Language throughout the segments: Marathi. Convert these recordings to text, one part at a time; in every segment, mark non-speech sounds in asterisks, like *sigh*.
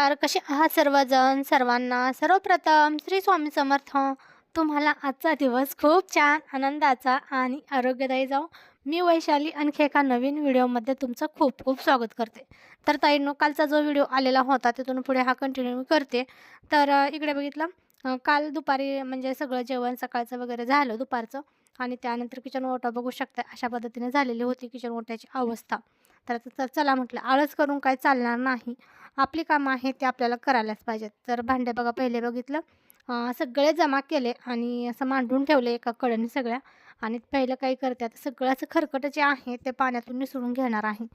नमस्कार. कसे आहात सर्वजण? सर्वांना सर्वप्रथम श्री स्वामी समर्थ. तुम्हाला आजचा दिवस खूप छान आनंदाचा आणि आरोग्यदायी जाऊ मी वैशाली आणखी एका नवीन व्हिडिओमध्ये तुमचं खूप खूप स्वागत करते. तर ताईंनो कालचा जो व्हिडिओ आलेला होता तिथून पुढे हा कंटिन्यू करते. तर इकडे बघितलं काल दुपारी म्हणजे सगळं जेवण सकाळचं वगैरे झालं दुपारचं. आणि त्यानंतर किचन ओटा बघू शकता अशा पद्धतीने झालेली होती किचन ओट्याची अवस्था. तर आता तर चला म्हटलं आळस करून काय चालणार नाही. आपली कामं आहेत ते आपल्याला करायलाच पाहिजेत. तर भांडे बघा पहिले बघितलं. सगळे जमा केले आणि असं मांडून ठेवले एका कडेने सगळ्या. आणि पहिलं काही करते आता सगळं असं खरकट जे आहे ते पाण्यातून निसळून घेणार आहे.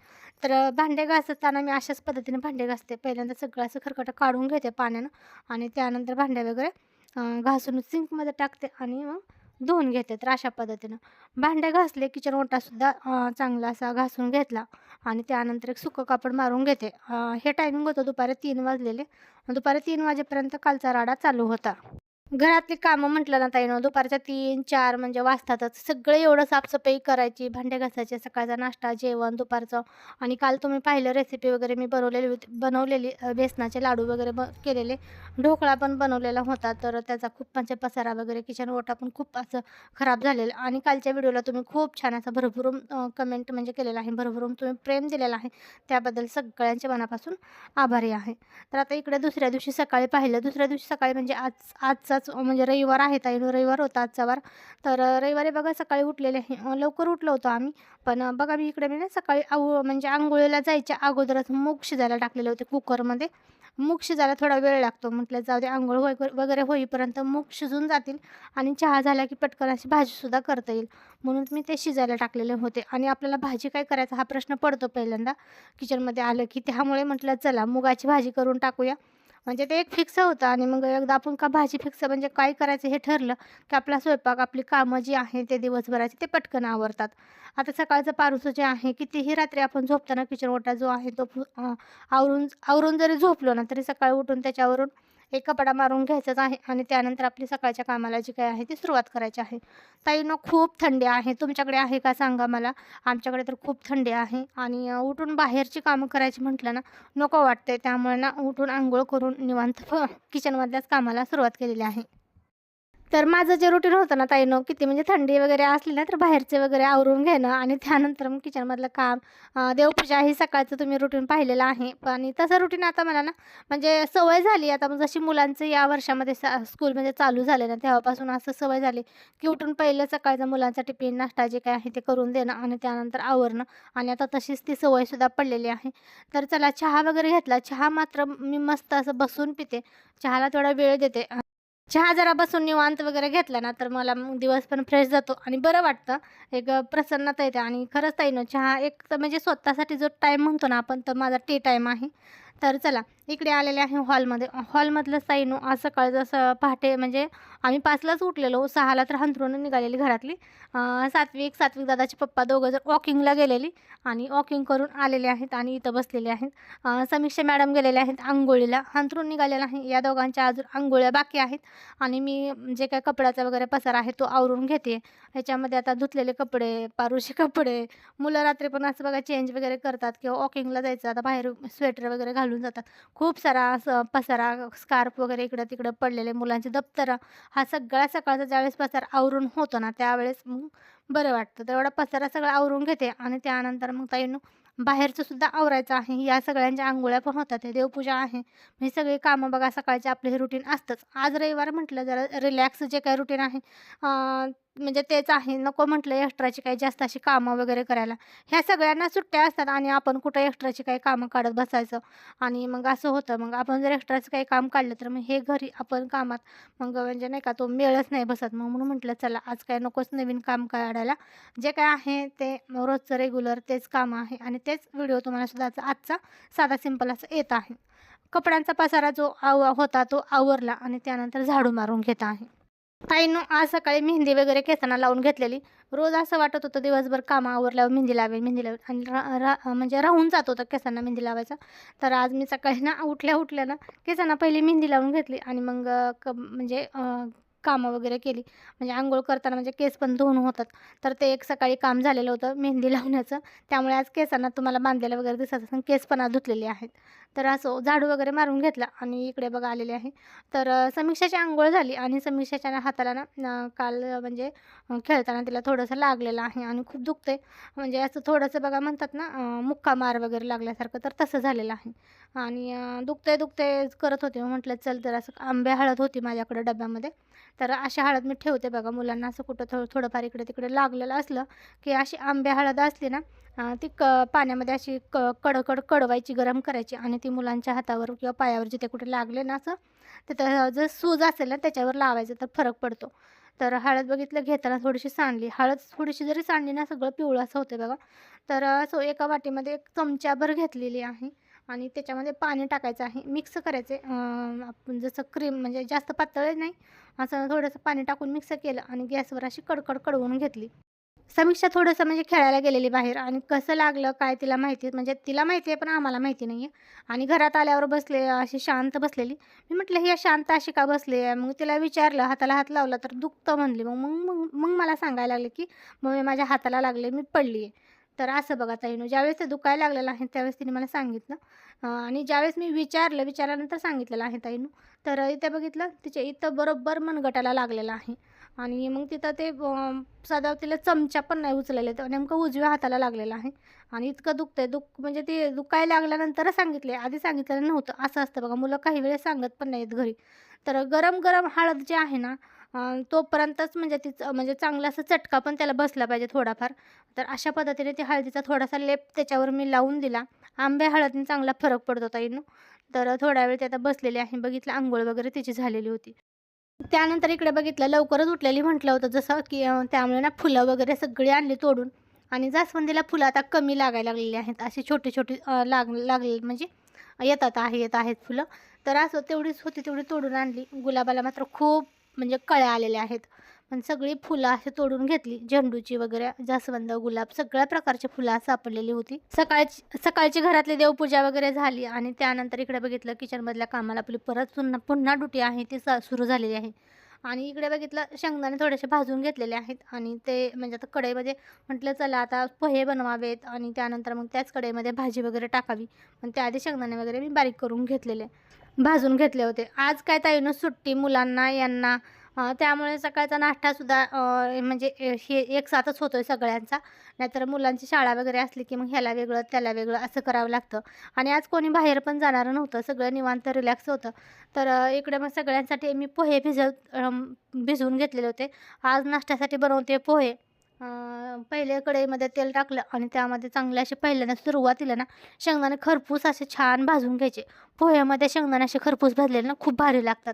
तर भांडे घासताना मी अशाच पद्धतीने भांडे घासते. पहिल्यांदा सगळं असं खरकट काढून घेते पाण्यानं आणि त्यानंतर भांडे वगैरे घासून सिंकमध्ये टाकते आणि मग धुवून घेते तर अशा पद्धतीनं. भांडे घासले किचन ओटासुद्धा चांगला असा घासून घेतला आणि त्यानंतर एक सुकं कापड मारून घेते. हे टायमिंग होतं दुपारी तीन वाजलेले. दुपारी तीन वाजेपर्यंत कालचा राडा चालू होता. घरातली कामं म्हटलं ना ताईनं दुपारच्या तीन चार म्हणजे वाजतातच. सगळे एवढं साफसफाई करायची भांडे घासायचे सकाळचा नाश्ता जेवण दुपारचं. आणि काल तुम्ही पाहिलं रेसिपी वगैरे मी बनवलेली होती बनवलेली बेसनाचे लाडू वगैरे ब केलेले. ढोकळा पण बनवलेला होता तर त्याचा खूप म्हणजे पसारा वगैरे किचन ओटा पण खूप असं खराब झालेलं. आणि कालच्या व्हिडिओला तुम्ही खूप छान असं भरभरून कमेंट म्हणजे केलेलं आहे. भरभरून तुम्ही प्रेम दिलेलं आहे. त्याबद्दल सगळ्यांच्या मनापासून आभारी आहे. तर आता इकडे दुसऱ्या दिवशी सकाळी पाहिलं. दुसऱ्या दिवशी सकाळी म्हणजे आज आजचाच म्हणजे रविवार आहे ताई रविवार होता आजचा वार. तर रविवारी बघा सकाळी उठलेले लवकर उठलो होतो आम्ही. पण बघा मी इकडे मी ना सकाळी आऊ म्हणजे आंघोळीला जायच्या अगोदरच मूग शिजायला टाकलेले होते कुकरमध्ये. मूग शिजायला थोडा वेळ लागतो. म्हटलं जाऊ दे आंघोळ होई वगैरे होईपर्यंत मूग शिजून जातील. आणि चहा झाला की पटकन अशी भाजीसुद्धा करता येईल. म्हणून मी ते शिजायला टाकलेले होते. आणि आपल्याला भाजी काय करायचा हा प्रश्न पडतो पहिल्यांदा. किचनमध्ये आलं की त्यामुळे म्हटलं चला मुगाची भाजी करून टाकूया. म्हणजे ते एक फिक्स होतं आणि मग एकदा आपण का भाजी फिक्स म्हणजे काय करायचं हे ठरलं की आपला स्वयंपाक आपली कामं जी आहे ते दिवसभराची ते पटकन आवरतात. आता सकाळचं पारुसं जे आहे कितीही रात्री आपण झोपताना किचन ओटा जो आहे तो आवरून आवरून जरी झोपलो ना तरी सकाळी उठून त्याच्यावरून एक कपडा मारून घ्यायचाच आहे आणि त्यानंतर आपली सकाळच्या कामाला जी काय आहे ती सुरुवात करायची आहे. ताईनं खूप थंडी आहे. तुमच्याकडे आहे का सांगा मला? आमच्याकडे तर खूप थंडी आहे आणि उठून बाहेरची कामं करायची म्हटलं ना नको वाटते त्यामुळे ना उठून आंघोळ करून निवांत किचनमधल्याच कामाला सुरुवात केलेली आहे. तर माझं जे रुटीन होतं ना ताईनं किती म्हणजे थंडी वगैरे असली ना तर बाहेरचे वगैरे आवरून घेणं आणि त्यानंतर मग किचनमधलं काम. देवपूजा ही सकाळचं तुम्ही रुटीन पाहिलेलं आहे. पण आणि तसं रुटीन आता मला ना म्हणजे सवय झाली. आता मग जशी मुलांचं या वर्षामध्ये सा स्कूलमध्ये म्हणजे चालू झाले ना तेव्हापासून असं सवय झाली की उठून पहिलं सकाळचं मुलांचा टिफिन नाश्ता जे काय आहे ते करून देणं आणि त्यानंतर आवरणं. आणि आता तशीच ती सवयसुद्धा पडलेली आहे. तर चला चहा वगैरे घेतला. चहा मात्र मी मस्त असं बसून पिते. चहाला थोडा वेळ देते. चहा जरा बसून निवांत वगैरे घेतला ना तर मला मग दिवस पण फ्रेश जातो आणि बरं वाटतं. एक प्रसन्नता येते आणि खरंच ताईनं चहा एक तर म्हणजे स्वतःसाठी जो टाईम म्हणतो ना आपण तर माझा टी टाईम आहे. तर चला इकडे आलेले आहे हॉलमध्ये. हॉलमधलं साईनू आज सकाळी जसं पहाटे म्हणजे आम्ही पाचलाच उठलेलो. सहाला तर हंतरून निघालेली घरातली. सातवी सात्विक सात्विक दादाचे पप्पा दोघं जर वॉकिंगला गेलेली आणि वॉकिंग करून आलेले आहेत आणि इथं बसलेले आहेत. समीक्षा मॅडम गेलेले आहेत आंघोळीला. हंतरून निघालेला आहे. या दोघांच्या अजून आंघोळ्या बाकी आहेत. आणि मी जे काय कपड्याचा वगैरे पसार आहे तो आवरून घेते. ह्याच्यामध्ये आता धुतलेले कपडे पारूचे कपडे मुलं रात्री पण असं बघा चेंज वगैरे करतात किंवा वॉकिंगला जायचं. आता बाहेर स्वेटर वगैरे घालून जातात. खूप सारा असं पसारा स्कार्फ वगैरे इकडं तिकडं पडलेले मुलांची दप्तरं हा सगळा सकाळचा ज्यावेळेस पसार आवरून होतो ना त्यावेळेस मग बरं वाटतं. तेवढा पसारा सगळा आवरून घेते आणि त्यानंतर मग ताईनं बाहेरचं सुद्धा आवरायचं आहे. या सगळ्यांच्या आंघोळ्या पण होतात. हे देवपूजा आहे. हे सगळे कामं बघा सकाळचे आपले हे रुटीन असतंच. आज रविवार म्हटलं जरा रिलॅक्स जे काही रुटीन आहे म्हणजे तेच आहे. नको म्हटलं एक्स्ट्राची काही जास्त अशी कामं वगैरे करायला. ह्या सगळ्यांना सुट्ट्या असतात आणि आपण कुठं एक्स्ट्राची काही कामं काढत बसायचं. आणि मग असं होतं. मग आपण जर एक्स्ट्राचं काही काम काढलं तर मग हे घरी आपण कामात मग म्हणजे नाही का तो मेळच नाही बसत. मग म्हणून म्हटलं चला आज काय नकोच नवीन काम काढायला. जे काय आहे ते रोजचं रेग्युलर तेच काम आहे. आणि तेच व्हिडिओ तुम्हाला सुद्धा आजचा- साधा सिंपल असं येत आहे. कपड्यांचा पसारा जो आव होता तो आवरला आणि त्यानंतर झाडू मारून घेत आहे. ताईनं आज सकाळी मेहंदी वगैरे केसांना लावून घेतलेली. रोज असं वाटत होतं दिवसभर कामं आवरल्यावर मेहंदी लावेल मेहंदी लावेल. आणि रा रा म्हणजे राहून जात होतं केसांना मेहंदी लावायचा. तर आज मी सकाळी ना उठल्या उठल्या ना केसांना पहिली मेहंदी लावून घेतली आणि मग क म्हणजे कामं वगैरे केली. म्हणजे आंघोळ करताना म्हणजे केस पण धुवून होतात. तर ते एक सकाळी काम झालेलं होतं मेहंदी लावण्याचं. त्यामुळे आज केसांना तुम्हाला बांधलेलं वगैरे दिसत असेल केस पण आज धुतलेले आहेत. तर असं झाडू वगैरे मारून घेतला आणि इकडे बघा आलेले आहे. तर समीक्षाची आंघोळ झाली आणि समीक्षाच्या हाताला ना काल म्हणजे खेळताना तिला थोडंसं लागलेलं आहे आणि खूप दुखते म्हणजे असं थोडंसं बघा म्हणतात ना मुक्का मार वगैरे लागल्यासारखं तर तसं झालेलं आहे. आणि दुखते दुखते करत होते. मग म्हटलं चल तर असं आंबे हळद होती माझ्याकडे डब्यामध्ये. तर अशी हळद मी ठेवते बघा मुलांना. असं कुठं थोडं थोडंफार इकडे तिकडे लागलेलं असलं की अशी आंबे हळद असली ना ती क पाण्यामध्ये अशी क कडकड कडवायची गरम करायची आणि ती मुलांच्या हातावर किंवा पायावर जिथे कुठे लागले ना असं तिथं जर सूज असेल ना त्याच्यावर लावायचं तर फरक पडतो. तर हळद बघितलं घेताना थोडीशी सांडली. हळद थोडीशी जरी सांडली ना सगळं पिवळं असं होतं बघा. तर सो एका वाटीमध्ये एक चमच्याभर घेतलेली आहे आणि त्याच्यामध्ये पाणी टाकायचं आहे. मिक्स करायचे. आपण जसं क्रीम म्हणजे जास्त पातळ नाही. असं थोडंसं पाणी टाकून मिक्स केलं आणि गॅसवर अशी कडकड कडवून घेतली. समीक्षा थोडंसं म्हणजे खेळायला गेलेली बाहेर आणि कसं लागलं काय तिला माहिती म्हणजे तिला माहिती आहे पण आम्हाला माहिती नाही आहे आणि घरात आल्यावर बसले अशी शांत बसलेली. मी म्हटलं ही शांत अशी का बसली आहे? मग तिला विचारलं हाताला हात लावला तर दुखतं म्हणली. मग मग मग मग मला सांगायला लागले की मग माझ्या हाताला लागले मी पडली आहे. तर असं बघा ताईनं ज्यावेळेस ते दुखायला लागलेलं आहे त्यावेळेस तिने मला सांगितलं. आणि ज्यावेळेस मी विचारलं विचारल्यानंतर सांगितलेलं आहे ताईनू. तर इथे बघितलं तिच्या इथं बरोबर मनगटाला लागलेलं आहे. आणि मग तिथं ते अं, साधा तिला चमचा पण नाही उचलेले. तर नेमकं उजव्या हाताला लागलेला आहे. आणि इतकं दुखतंय. दुख म्हणजे ते दुखायला लागल्यानंतरच सांगितले. आधी सांगितलेलं नव्हतं. असं असतं बघा. मुलं काही वेळेस सांगत पण नाहीत घरी. तर गरम गरम हळद जे आहे ना तोपर्यंतच म्हणजे तिचं म्हणजे चांगला असं चटका पण त्याला बसला पाहिजे थोडाफार. तर अशा पद्धतीने ती हळदीचा थोडासा लेप त्याच्यावर मी लावून दिला. आंबे हळदीने चांगला फरक पडतो ताईनं तर थोडा वेळ ते आता बसलेली आहे. बघितलं आंघोळ वगैरे तिची झालेली होती. त्यानंतर इकडे बघितलं लवकरच उठलेली म्हटलं होतं जसं की त्यामुळे ना फुलं वगैरे सगळी आणली तोडून. आणि जास्वंदीला फुलं आता कमी लागायला लागलेली आहेत. अशी छोटी छोटी लाग लागले म्हणजे येतात आहे येत आहेत फुलं. तर असं तेवढीच होती तेवढी तोडून आणली. गुलाबाला मात्र खूप म्हणजे कळ्या आलेल्या आहेत. पण सगळी फुलं अशी तोडून घेतली. झेंडूची वगैरे जास्वंद गुलाब सगळ्या प्रकारची फुलं सापडलेली होती. सकाळची सकाळची घरातली देवपूजा वगैरे झाली आणि त्यानंतर इकडे बघितलं किचनमधल्या कामाला आपली परत पुन्हा पुन्हा ड्युटी आहे ती सुरू झालेली आहे. आणि इकडे बघितलं शेंगदाणे थोडेसे भाजून घेतलेले आहेत आणि ते म्हणजे आता कढईमध्ये म्हटलं चला आता पोहे बनवावेत. आणि त्यानंतर मग त्याच कढईमध्ये भाजी वगैरे टाकावी. पण त्याआधी शेंगदाणे वगैरे मी बारीक करून घेतलेले भाजून घेतले होते. आज काय ताईनं सुट्टी मुलांना यांना त्यामुळे सकाळचा नाश्तासुद्धा म्हणजे हे एक साथच होतो आहे सगळ्यांचा. नाहीतर मुलांची शाळा वगैरे असली की मग ह्याला वेगळं त्याला वेगळं असं करावं लागतं. आणि आज कोणी बाहेर पण जाणारं नव्हतं. सगळं निवांत रिलॅक्स होतं. तर इकडे मग सगळ्यांसाठी मी पोहे भिजव भिजवून घेतलेले होते. आज नाश्त्यासाठी बनवते पोहे. पहिले कढईमध्ये तेल टाकलं आणि त्यामध्ये चांगले असे पहिल्यांदा सुरुवातीला ना शेंगदाणे खरपूस असे छान भाजून घ्यायचे. पोह्यामध्ये शेंगदाणे असे खरपूस भाजलेले ना खूप भारी लागतात.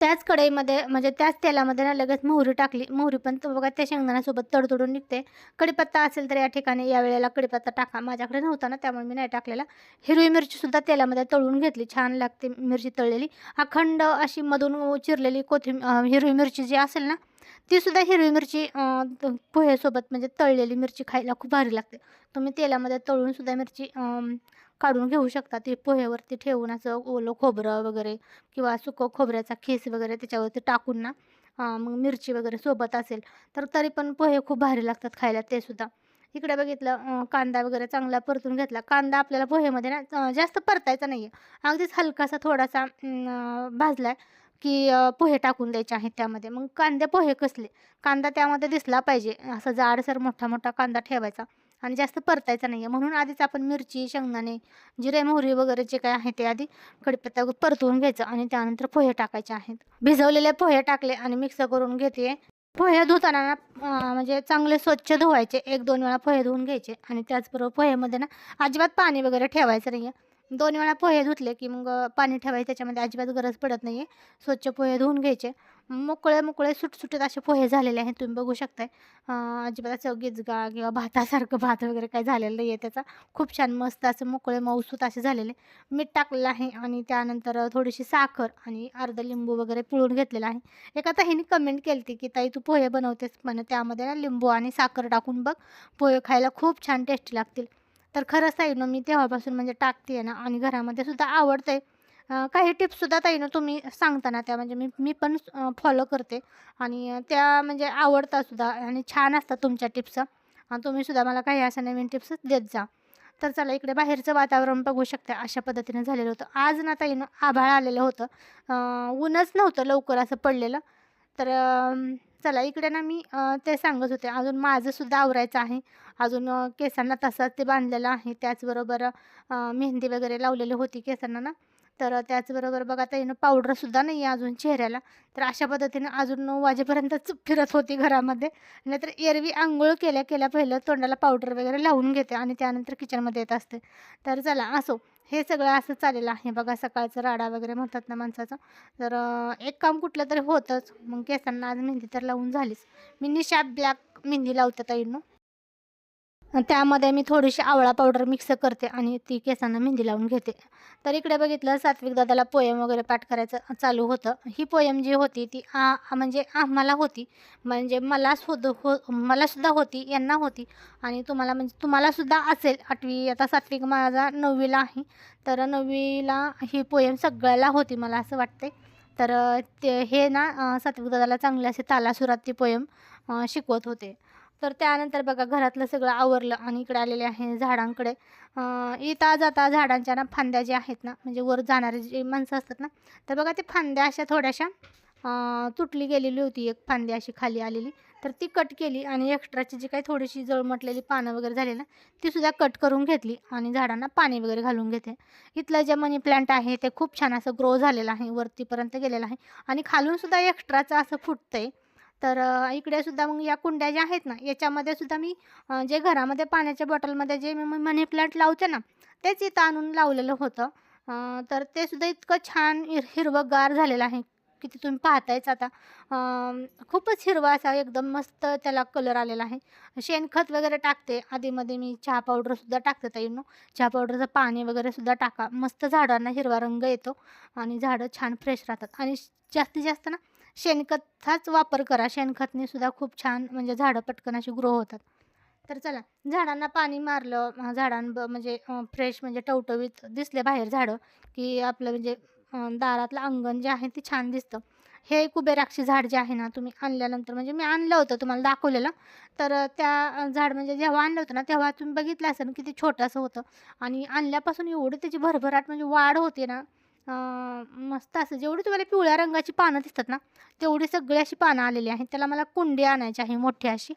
त्याच कढईमध्ये म्हणजे त्याच तेलामध्ये ना लगेच मोहरी टाकली. मोहरी पण बघा त्या शेंगदाण्यासोबत तडतडून निघते. कढीपत्ता असेल तर या ठिकाणी या वेळेला कढीपत्ता टाका. माझ्याकडे नव्हता ना त्यामुळे मी नाही टाकलेला. हिरवी मिरचीसुद्धा तेलामध्ये तळून घेतली. छान लागते मिरची तळलेली. अखंड अशी मधून चिरलेली कोथिंब हिरवी मिरची जी असेल ना तीसुद्धा हिरवी मिरची पोह्यासोबत म्हणजे तळलेली मिरची खायला खूप भारी लागते. तुम्ही तेलामध्ये तळून सुद्धा मिरची काढून घेऊ शकता. ते पोह्यावरती ठेवून असं ओलं खोबरं वगैरे किंवा सुकं खोबऱ्याचा खीस वगैरे त्याच्यावरती टाकून ना मग मिरची वगैरे सोबत असेल तर तरी पण पोहे खूप भारी लागतात खायला ते सुद्धा. इकडे बघितलं कांदा वगैरे चांगला परतून घेतला. कांदा आपल्याला पोहेमध्ये ना जास्त परतायचा नाही आहे अगदीच हलकासा थोडासा भाजला आहे की पोहे टाकून द्यायचे आहेत त्यामध्ये. मग कांदे पोहे कसले? कांदा त्यामध्ये दिसला पाहिजे. असा जाडसर मोठा मोठा कांदा ठेवायचा. आणि जास्त परतायचा नाही आहे म्हणून आधीच आपण मिरची शेंगदाणे जिरे मोहरी वगैरे जे काय आहे ते आधी कढीपत्ता परतवून घ्यायचं आणि त्यानंतर पोहे टाकायचे आहेत. भिजवलेले पोहे टाकले आणि मिक्स करून घेते. पोहे धुताना म्हणजे चांगले स्वच्छ धुवायचे. एक दोन वेळा पोहे धुवून घ्यायचे आणि त्याचबरोबर पोहेमध्ये ना अजिबात पाणी वगैरे ठेवायचं नाही आहे दोन वेळा पोहे धुतले की मग पाणी ठेवायचं त्याच्यामध्ये अजिबात गरज पडत नाही आहे स्वच्छ पोहे धुवून घ्यायचे. मोकळे मोकळे सुटसुटीत असे पोहे झालेले आहेत तुम्ही बघू शकताय. अजिबात असं गिजगा किंवा भातासारखं *laughs* भात वगैरे काही झालेलं नाही आहे त्याचा. खूप छान मस्त असं मोकळे मऊसूत असे झालेले. मीठ टाकलेलं आहे आणि त्यानंतर थोडीशी साखर आणि अर्धा लिंबू वगैरे पिळून घेतलेलं आहे. एका ताईने कमेंट केली होती की ताई तू पोहे बनवतेस म्हणे त्यामध्ये ना लिंबू आणि साखर टाकून बघ. पोहे खायला खूप छान टेस्टी लागतील. तर खरंच आहे ना मी तेव्हापासून म्हणजे टाकते ना आणि घरामध्ये सुद्धा आवडते काही टिप्ससुद्धा ताईनं तुम्ही सांगताना त्या म्हणजे मी मी पण फॉलो करते. आणि त्या म्हणजे आवडतात सुद्धा आणि छान असतात तुमच्या टिप्स. आणि तुम्हीसुद्धा मला काही अशा नवीन टिप्स देत जा. तर चला इकडे बाहेरचं वातावरण बघू शकता अशा पद्धतीनं झालेलं होतं. आज ना ताईनं आभाळ आलेलं होतं. ऊनच नव्हतं लवकर असं पडलेलं. तर चला इकडे ना मी ते सांगत होते. अजून माझंसुद्धा आवरायचं आहे. अजून केसांना तसाच ते बांधलेलं आहे. त्याचबरोबर मेहंदी वगैरे लावलेली होती केसांना ना. तर त्याचबरोबर बघा आता यानं पावडरसुद्धा नाही आहे अजून चेहऱ्याला. तर अशा पद्धतीनं अजून नऊ वाजेपर्यंतच फिरत होती घरामध्ये. नाहीतर एरवी आंघोळ केल्या केल्या पहिलं तोंडाला पावडर वगैरे लावून घेते आणि त्यानंतर किचनमध्ये येत असते. तर चला असो हे सगळं असं चाललेलं आहे. बघा सकाळचं राडा वगैरे म्हणतात ना माणसाचं. तर एक काम कुठलं तरी होतंच. मग केसांना आज मेहंदी तर लावून झालीच. मी निशा ब्लॅक मेहंदी लावते ताईंनो. त्यामध्ये मी थोडीशी आवळा पावडर मिक्स करते आणि ती केसांना मेहंदी लावून घेते. तर इकडे बघितलं सात्विक दादाला पोयम वगैरे पाठ करायचं चालू होतं. ही पोयम जी होती ती आ म्हणजे आम्हाला होती. म्हणजे मला सुद्धा हो मलासुद्धा होती यांना होती. आणि तुम्हाला म्हणजे तुम्हालासुद्धा असेल आठवी. आता सात्विक माझा नववीला आहे. तर नववीला ही पोयम सगळ्याला होती मला असं वाटते तर ते हे ना सात्विक दादाला चांगले असे तालासुरात ती पोयम शिकवत होते. तर त्यानंतर बघा घरातलं सगळं आवरलं आणि इकडे आलेले आहे झाडांकडे. येता जाता झाडांच्या ना फांद्या ज्या आहेत ना म्हणजे वर जाणारे जे माणसं असतात ना तर बघा ते फांद्या अशा थोड्याशा तुटली गेलेली होती एक फांदी अशी खाली आलेली. तर ती कट केली आणि एक्स्ट्राची जी काही थोडीशी जळमटलेली पानं वगैरे झाली ना तीसुद्धा कट करून घेतली आणि झाडांना पाणी वगैरे घालून घेते इथलं जे मनी प्लांट आहे ते खूप छान असं ग्रो झालेलं आहे वरतीपर्यंत गेलेलं आहे आणि खालूनसुद्धा एक्स्ट्राचं असं फुटतं आहे तर इकडे सुद्धा मग या कुंड्या ज्या आहेत ना याच्यामध्ये सुद्धा मी जे घरामध्ये पाण्याच्या बॉटलमध्ये जे मी मनी प्लांट लावते ना तेच इथं आणून लावलेलं होतं. तर ते सुद्धा इतकं छान हिर हिरवंगार झालेलं आहे किती तुम्ही पाहतायच आता. खूपच हिरवा असा एकदम मस्त त्याला कलर आलेला आहे. शेणखत वगैरे टाकते आधीमध्ये मी चहा पावडरसुद्धा टाकते ताईनो. चहा पावडरचं पाणी वगैरे सुद्धा टाका. मस्त झाडांना हिरवा रंग येतो आणि झाडं छान फ्रेश राहतात. आणि जास्तीत जास्त ना शेणखताच वापर करा. शेणखतने सुद्धा खूप छान म्हणजे झाडं पटकन अशी ग्रो होतात. तर चला झाडांना पाणी मारलं झाडांब म्हणजे फ्रेश म्हणजे टवटवीत दिसले बाहेर झाडं की आपलं म्हणजे दारातलं अंगण जे आहे ते छान दिसतं. हे कुबेराक्षी झाड जे आहे ना तुम्ही आणल्यानंतर म्हणजे मी आणलं होतं तुम्हाला दाखवलेलं. तर त्या झाड म्हणजे जेव्हा आणलं होतं ना तेव्हा तुम्ही बघितलं असेल की किती छोटंसं होतं. आणि आणल्यापासून एवढी त्याची भरभराट म्हणजे वाढ होते ना मस्त असं जेवढी तुम्हाला पिवळ्या रंगाची पानं दिसतात ना तेवढी सगळी अशी पानं आलेली आहेत. त्याला मला कुंडी आणायची आहे मोठी अशी.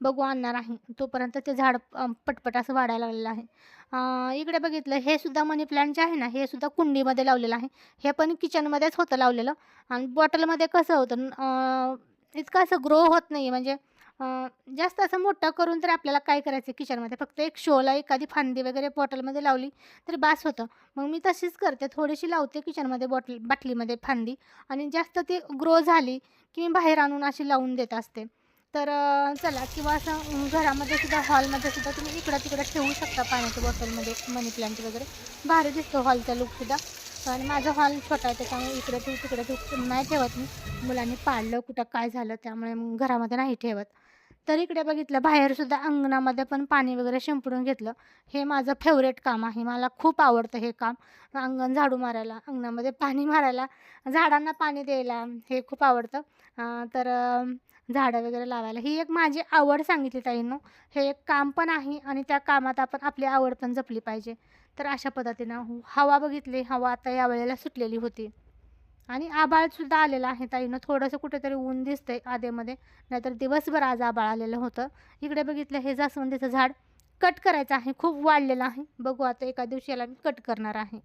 बघू आणणार आहे. तोपर्यंत ते झाड पटपट असं वाढायला लागलेलं आहे. इकडे बघितलं हे सुद्धा मनी प्लांट जे आहे ना हे सुद्धा कुंडीमध्ये लावलेलं आहे. हे पण किचनमध्येच होतं लावलेलं. आणि बॉटलमध्ये कसं होतं इतकं असं ग्रो होत नाही म्हणजे जास्त असं मोठं करून तर आपल्याला काय करायचं किचनमध्ये? फक्त एक शोला एखादी फांदी वगैरे बॉटलमध्ये लावली तरी बास होतं. मग मी तशीच करते. थोडीशी लावते किचनमध्ये बॉटल बाटलीमध्ये फांदी आणि जास्त ती ग्रो झाली की मी बाहेर आणून अशी लावून देत असते. तर चला किंवा असं घरामध्ये सुद्धा हॉलमध्ये सुद्धा तुम्ही इकडं तिकडं ठेवू शकता पाण्याच्या बॉटलमध्ये मनी प्लांट वगैरे. भारी दिसतो हॉलचा लुकसुद्धा आणि माझा हॉल छोटा आहे त्याच्यामुळे इकडे ठेवू तिकडे ठेवू नाही ठेवत मी. मुलांनी पाळलं कुठं काय झालं त्यामुळे मग घरामध्ये नाही ठेवत. तर इकडे बघितलं बाहेरसुद्धा अंगणामध्ये पण पाणी वगैरे शिंपडून घेतलं. हे माझं फेवरेट काम आहे. मला खूप आवडतं हे काम. अंगण झाडू मारायला अंगणामध्ये पाणी मारायला झाडांना पाणी द्यायला हे खूप आवडतं. तर झाडं वगैरे लावायला. ही एक माझी आवड सांगितली ताईंनो. हे एक काम पण आहे आणि त्या कामात आपण आपली आवड पण जपली पाहिजे. तर अशा पद्धतीनं हो- हवा बघितली. हवा आता या वेळेला सुटलेली होती. आणि आभाळसुद्धा आलेलं आहे ताईनं. थोडंसं कुठेतरी ऊन दिसतंय आधेमध्ये. नाहीतर दिवसभर आज आभाळ आलेलं होतं. इकडे बघितलं हे जास्वंदीचं झाड कट करायचं आहे. खूप वाढलेलं आहे. बघू आता एका दिवशी याला मी कट करणार आहे.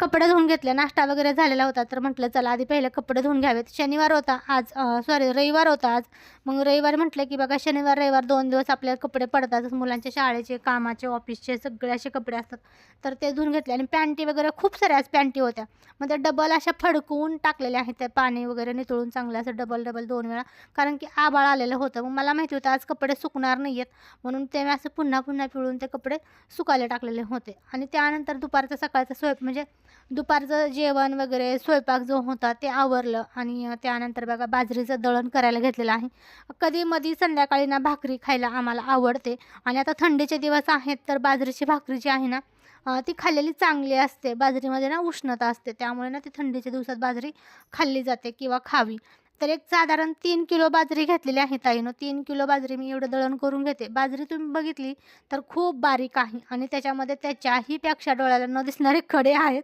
कपडे धुवून घेतले. नाश्ता वगैरे झालेला होता तर म्हटलं चला आधी पहिले कपडे धुवून घ्यावेत. शनिवार होता आज सॉरी रविवार होता आज. मग रविवार म्हटलं की बघा शनिवार रविवार दोन दिवस आपल्याला कपडे पडतातच मुलांच्या शाळेचे कामाचे ऑफिसचे सगळे असे कपडे असतात. तर ते धुवून घेतले आणि पॅन्टी वगैरे खूप साऱ्या आज पॅन्टी होत्या. मग त्या डबल अशा फडकवून टाकलेल्या आहेत त्या पाणी वगैरे नितळून चांगलं असं डबल डबल दोन वेळा. कारण की आबाळ आलेलं होतं. मग मला माहिती होतं आज कपडे सुकणार नाही आहेत म्हणून ते मी असं पुन्हा पुन्हा पिळून ते कपडे सुकायला टाकलेले होते. आणि त्यानंतर दुपारचा सकाळचा स्वयंपाक म्हणजे म्हणजे दुपारचं जेवण वगैरे स्वयंपाक जो होता ते आवरलं आणि त्यानंतर बघा बाजरीचं दळण करायला घेतलेलं आहे. कधी मधी संध्याकाळी ना भाकरी खायला आम्हाला आवडते आणि आता थंडीचे दिवस आहेत तर बाजरीची भाकरी जी आहे ना ती खाल्लेली चांगली असते. बाजरीमध्ये ना उष्णता असते त्यामुळे ना ती थंडीच्या दिवसात बाजरी खाल्ली जाते किंवा खावी. तर एक साधारण तीन किलो बाजरी घेतलेली आहे ताईनं. तीन किलो बाजरी मी एवढं दळण करून घेते. बाजरी तुम्ही बघितली तर खूप बारीक आहे आणि त्याच्यामध्ये त्याच्याही पेक्षा डोळ्याला न दिसणारे खडे आहेत.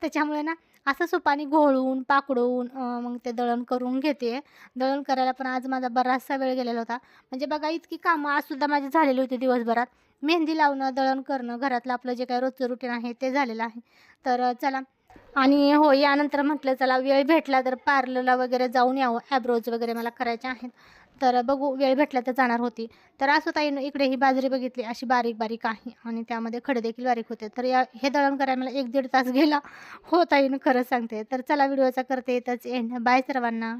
त्याच्यामुळे ना असं सुपानी घोळून पाकडून मग ते दळण करून घेते. दळण करायला पण आज माझा बराचसा वेळ गेलेला होता. म्हणजे बघा इतकी कामं आजसुद्धा माझी झालेली होती दिवसभरात. मेहंदी लावणं दळण करणं घरातलं आपलं जे काही रोजचं रुटीन आहे ते झालेलं आहे. तर चला आणि हो यानंतर म्हटलं चला वेळ भेटला तर पार्लरला वगैरे जाऊन यावं. ॲब्रोज वगैरे मला करायचे आहेत. तर बघू वेळ भेटला तर जाणार होती. तर असं ताईनं इकडे ही बाजरी बघितली अशी बारीक बारीक आहे आणि त्यामध्ये खडे देखील बारीक होते. तर या हे दळण करायला मला एक दीड तास गेला. हो ताईनं खरंच सांगते. तर चला व्हिडिओचा करते येतच एंड बाय सर्वांना.